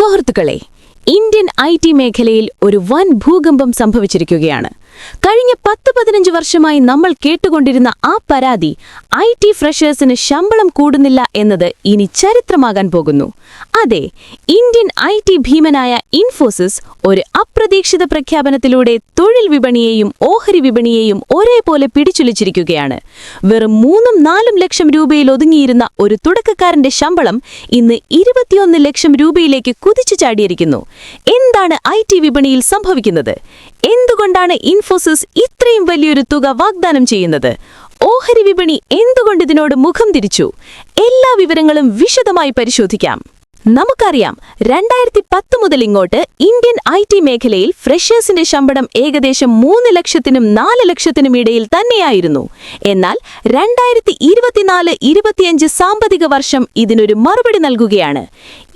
സുഹൃത്തുക്കളെ Indian I T മേഖലയിൽ ഒരു വൻ ഭൂകമ്പം സംഭവിച്ചിരിക്കുകയാണ്. കഴിഞ്ഞ പത്ത് പതിനഞ്ച് വർഷമായി നമ്മൾ കേട്ടുകൊണ്ടിരുന്ന ആ പരാതി ഐ ടി ഫ്രഷേഴ്സിന് ശമ്പളം കൂടുന്നില്ല എന്നത് ഇനി ചരിത്രമാകാൻ പോകുന്നു. അതെ ഇന്ത്യൻ ഐ ടി ഭീമനായ ഇൻഫോസിസ് ഒരു അപ്രതീക്ഷിത പ്രഖ്യാപനത്തിലൂടെ തൊഴിൽ വിപണിയെയും ഓഹരി വിപണിയെയും ഒരേപോലെ പിടിച്ചുലിച്ചിരിക്കുകയാണ്. വെറും മൂന്നും നാലും ലക്ഷം രൂപയിൽ ഒതുങ്ങിയിരുന്ന ഒരു തുടക്കക്കാരന്റെ ശമ്പളം ഇന്ന് ഇരുപത്തിയൊന്ന് ലക്ഷം രൂപയിലേക്ക് കുതിച്ചു ചാടിയിരിക്കുന്നു. എന്താണ് ഐ ടി വിപണിയിൽ സംഭവിക്കുന്നത്? എന്തുകൊണ്ടാണ് ഇൻഫോസിസ് ഇത്രയും വലിയൊരു തുക വാഗ്ദാനം ചെയ്യുന്നത്. ഓഹരി വിപണി എന്തുകൊണ്ട് ഇതിനോട് മുഖം തിരിച്ചു? എല്ലാ വിവരങ്ങളും വിശദമായി പരിശോധിക്കാം. നമുക്കറിയാം രണ്ടായിരത്തി പത്ത് മുതൽ ഇങ്ങോട്ട് ഇന്ത്യൻ ഐ ടി മേഖലയിൽ ഫ്രഷേഴ്സിന്റെ ശമ്പളം ഏകദേശം മൂന്ന് ലക്ഷത്തിനും നാല് ലക്ഷത്തിനും ഇടയിൽ തന്നെയായിരുന്നു. എന്നാൽ രണ്ടായിരത്തി ഇരുപത്തിനാല് ഇരുപത്തിയഞ്ച് സാമ്പത്തിക വർഷം ഇതിനൊരു മറുപടി നൽകുകയാണ്.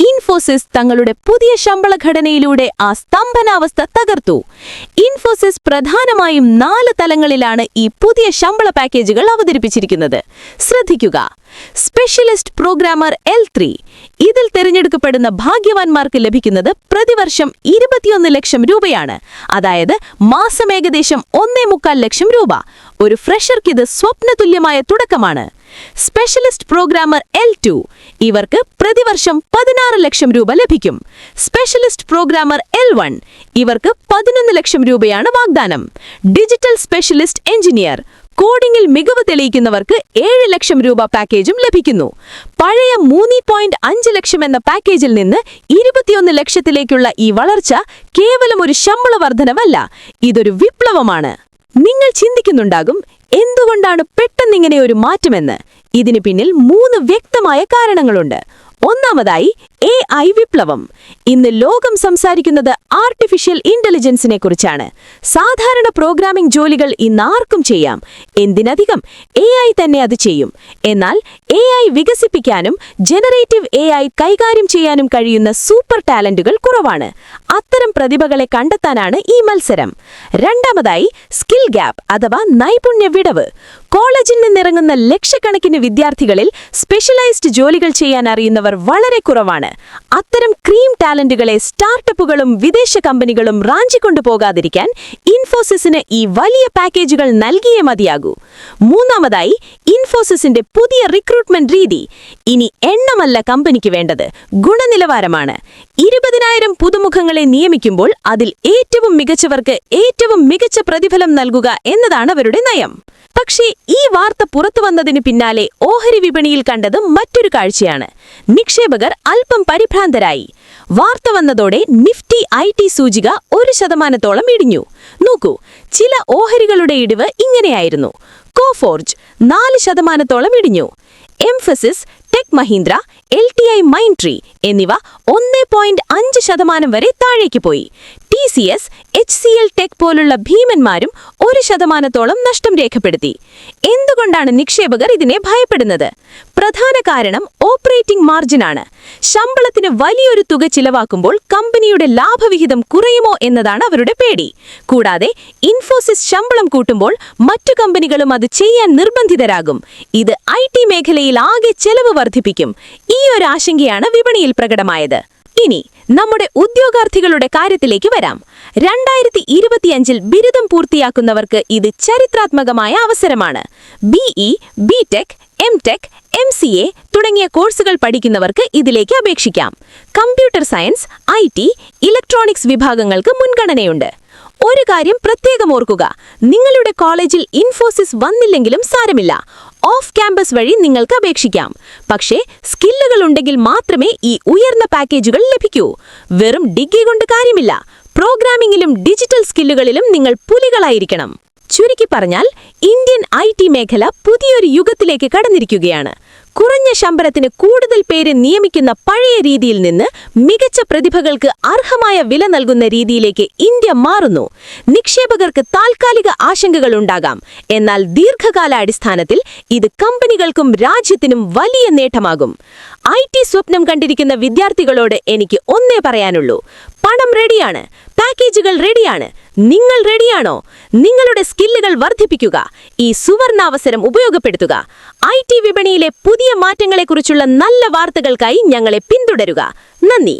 ഇൻഫോസിസ് തങ്ങളുടെ പുതിയ ശമ്പള ഘടനയിലൂടെ ആ സ്തംഭനാവസ്ഥ തകർത്തു. ഇൻഫോസിസ് പ്രധാനമായും നാല് തലങ്ങളിലാണ് ഈ പുതിയ ശമ്പള പാക്കേജുകൾ അവതരിപ്പിച്ചിരിക്കുന്നത്. ശ്രദ്ധിക്കുക. Specialist programmer L three. ഇതിൽ തിരഞ്ഞെടുക്കപ്പെടുന്ന ഭാഗ്യവാന്മാർക്ക് ലഭിക്കുന്നത് പ്രതിവർഷം ഇരുപത്തിയൊന്ന് ലക്ഷം രൂപയാണ്. അതായത് മാസം ഏകദേശം ഒന്നേ മുക്കാൽ ലക്ഷം രൂപ. ഒരു ഫ്രഷർക്ക് ഇത് സ്വപ്നതുല്യമായ തുടക്കമാണ്. Specialist programmer L two. ഇവർക്ക് പ്രതിവർഷം പതിനാറ് ലക്ഷം രൂപ ലഭിക്കും. Specialist programmer L one. ഇവർക്ക് പതിനൊന്ന് ലക്ഷം രൂപയാണ് വാഗ്ദാനം. Digital specialist engineer. കോഡിംഗിൽ മികവ് തെളിയിക്കുന്നവർക്ക് ഏഴ് ലക്ഷം രൂപ പാക്കേജും ലഭിക്കുന്നു. പഴയ മൂന്ന് പോയിന്റ് അഞ്ച് ലക്ഷം എന്ന പാക്കേജിൽ നിന്ന് ഇരുപത്തിയൊന്ന് ലക്ഷത്തിലേക്കുള്ള ഈ വളർച്ച കേവലം ഒരു ശമ്പള വർധനവല്ല ഇതൊരു വിപ്ലവമാണ്. നിങ്ങൾ ചിന്തിക്കുന്നുണ്ടാകും എന്തുകൊണ്ടാണ് പെട്ടെന്നിങ്ങനെ ഒരു മാറ്റമെന്ന് ഇതിനു പിന്നിൽ മൂന്ന് വ്യക്തമായ കാരണങ്ങളുണ്ട്. ഒന്നാമതായി എ ഐ വിപ്ലവം. ഇന്ന് ലോകം സംസാരിക്കുന്നത് ആർട്ടിഫിഷ്യൽ ഇന്റലിജൻസിനെ കുറിച്ചാണ്. സാധാരണ പ്രോഗ്രാമിംഗ് ജോലികൾ ഇന്ന് ആർക്കും ചെയ്യാം. എന്തിനധികം എ ഐ തന്നെ അത് ചെയ്യും. എന്നാൽ എ ഐ വികസിപ്പിക്കാനും ജനറേറ്റീവ് എ ഐ കൈകാര്യം ചെയ്യാനും കഴിയുന്ന സൂപ്പർ ടാലന്റുകൾ കുറവാണ്. അത്തരം പ്രതിഭകളെ കണ്ടെത്താനാണ് ഈ മത്സരം. രണ്ടാമതായി സ്കിൽ ഗ്യാപ് അഥവാ നൈപുണ്യ വിടവ്. കോളേജിൽ നിന്നിറങ്ങുന്ന ലക്ഷക്കണക്കിന് വിദ്യാർത്ഥികളിൽ സ്പെഷ്യലൈസ്ഡ് ജോലികൾ ചെയ്യാൻ അറിയുന്നവർ വളരെ കുറവാണ്. അത്തരം ക്രീം ടാലന്റുകളെ സ്റ്റാർട്ടപ്പുകളും വിദേശ കമ്പനികളും റാഞ്ചിക്കൊണ്ടുപോകാതിരിക്കാൻ ഇൻഫോസിസിന് ഈ വലിയ പാക്കേജുകൾ നൽകിയേ മതിയാകൂ. മൂന്നാമതായി ഇൻഫോസിസിന്റെ പുതിയ റിക്രൂട്ട്മെന്റ് രീതി. ഇനി എണ്ണമല്ല കമ്പനിക്ക് വേണ്ടത് ഗുണനിലവാരമാണ്. ഇരുപതിനായിരം പുതുമുഖങ്ങളെ നിയമിക്കുമ്പോൾ അതിൽ ഏറ്റവും മികച്ചവർക്ക് ഏറ്റവും മികച്ച പ്രതിഫലം നൽകുക എന്നതാണ് അവരുടെ നയം. പക്ഷേ ഈ വാർത്ത പുറത്തു വന്നതിന് പിന്നാലെ ഓഹരി വിപണിയിൽ കണ്ടത് മറ്റൊരു കാഴ്ചയാണ്. നിക്ഷേപകർ അല്പം പരിഭ്രാന്തരായി. വാർത്ത വന്നതോടെ നിഫ്റ്റി ഐ ടി സൂചിക ഒരു ശതമാനത്തോളം ഇടിഞ്ഞു. നോക്കൂ ചില ഓഹരികളുടെ ഇടിവ് ഇങ്ങനെയായിരുന്നു. കോഫോർജ് നാല് ശതമാനത്തോളം ഇടിഞ്ഞു. Mphasis Tech Mahindra L T I Mindtree എന്നിവ ഒന്ന് പോയിന്റ് അഞ്ച് ശതമാനം വരെ താഴേക്ക് പോയി. C S H C L Tech പോലുള്ള ഭീമന്മാരും ഒരു ശതമാനത്തോളം നഷ്ടം രേഖപ്പെടുത്തി. എന്തുകൊണ്ടാണ് നിക്ഷേപകർ ഇതിനെ ഭയപ്പെടുന്നത്? പ്രധാന കാരണം ഓപ്പറേറ്റിംഗ് മാർജിനാണ് ശമ്പളത്തിന് വലിയൊരു തുക ചിലവാക്കുമ്പോൾ കമ്പനിയുടെ ലാഭവിഹിതം കുറയുമോ എന്നതാണ് അവരുടെ പേടി. കൂടാതെ ഇൻഫോസിസ് ശമ്പളം കൂട്ടുമ്പോൾ മറ്റു കമ്പനികളും അത് ചെയ്യാൻ നിർബന്ധിതരാകും. ഇത് ഐ ടി മേഖലയിൽ ആകെ ചെലവ് വർദ്ധിപ്പിക്കും. ഈ ഒരു ആശങ്കയാണ് വിപണിയിൽ പ്രകടമായത്. ഇനി നമ്മുടെ ഉദ്യോഗാർത്ഥികളുടെ കാര്യത്തിലേക്ക് വരാം. രണ്ടായിരത്തി ഇരുപത്തിയഞ്ചിൽ ബിരുദം പൂർത്തിയാക്കുന്നവർക്ക് ഇത് ചരിത്രാത്മകമായ അവസരമാണ്. BE B Tech M Tech M C A തുടങ്ങിയ കോഴ്സുകൾ പഠിക്കുന്നവർക്ക് ഇതിലേക്ക് അപേക്ഷിക്കാം. Computer science I T electronics വിഭാഗങ്ങൾക്ക് മുൻഗണനയുണ്ട്. ഒരു കാര്യം പ്രത്യേകം ഓർക്കുക. നിങ്ങളുടെ കോളേജിൽ ഇൻഫോസിസ് വന്നില്ലെങ്കിലും സാരമില്ല. ഓഫ് ക്യാമ്പസ് വഴി നിങ്ങൾക്ക് അപേക്ഷിക്കാം. പക്ഷേ സ്കില്ലുകൾ ഉണ്ടെങ്കിൽ മാത്രമേ ഈ ഉയർന്ന പാക്കേജുകൾ ലഭിക്കൂ. വെറും ഡിഗ്രി കൊണ്ട് കാര്യമില്ല. പ്രോഗ്രാമിംഗിലും ഡിജിറ്റൽ സ്കില്ലുകളിലും നിങ്ങൾ പുലികളായിരിക്കണം. ചുരുക്കി പറഞ്ഞാൽ ഇന്ത്യൻ ഐ മേഖല പുതിയൊരു യുഗത്തിലേക്ക് കടന്നിരിക്കുകയാണ്. കുറഞ്ഞ ശമ്പളത്തിന് കൂടുതൽ പേര് നിയമിക്കുന്ന പഴയ രീതിയിൽ നിന്ന് മികച്ച പ്രതിഭകൾക്ക് അർഹമായ വില നൽകുന്ന രീതിയിലേക്ക് ഇന്ത്യ മാറുന്നു. നിക്ഷേപകർക്ക് താൽക്കാലിക ആശങ്കകൾ ഉണ്ടാകാം. എന്നാൽ ദീർഘകാലാടിസ്ഥാനത്തിൽ ഇത് കമ്പനികൾക്കും രാജ്യത്തിനും വലിയ നേട്ടമാകും. ഐ ടി സ്വപ്നം കണ്ടിരിക്കുന്ന വിദ്യാർത്ഥികളോട് എനിക്ക് ഒന്നേ പറയാനുള്ളൂ. പണം റെഡിയാണ്. പാക്കേജുകൾ റെഡിയാണ്. നിങ്ങൾ റെഡിയാണോ? നിങ്ങളുടെ സ്കില്ലുകൾ വർദ്ധിപ്പിക്കുക. ഈ സുവർണാവസരം ഉപയോഗപ്പെടുത്തുക. ഐ ടി വിപണിയിലെ പുതിയ മാറ്റങ്ങളെക്കുറിച്ചുള്ള നല്ല വാർത്തകൾക്കായി ഞങ്ങളെ പിന്തുടരുക. നന്ദി.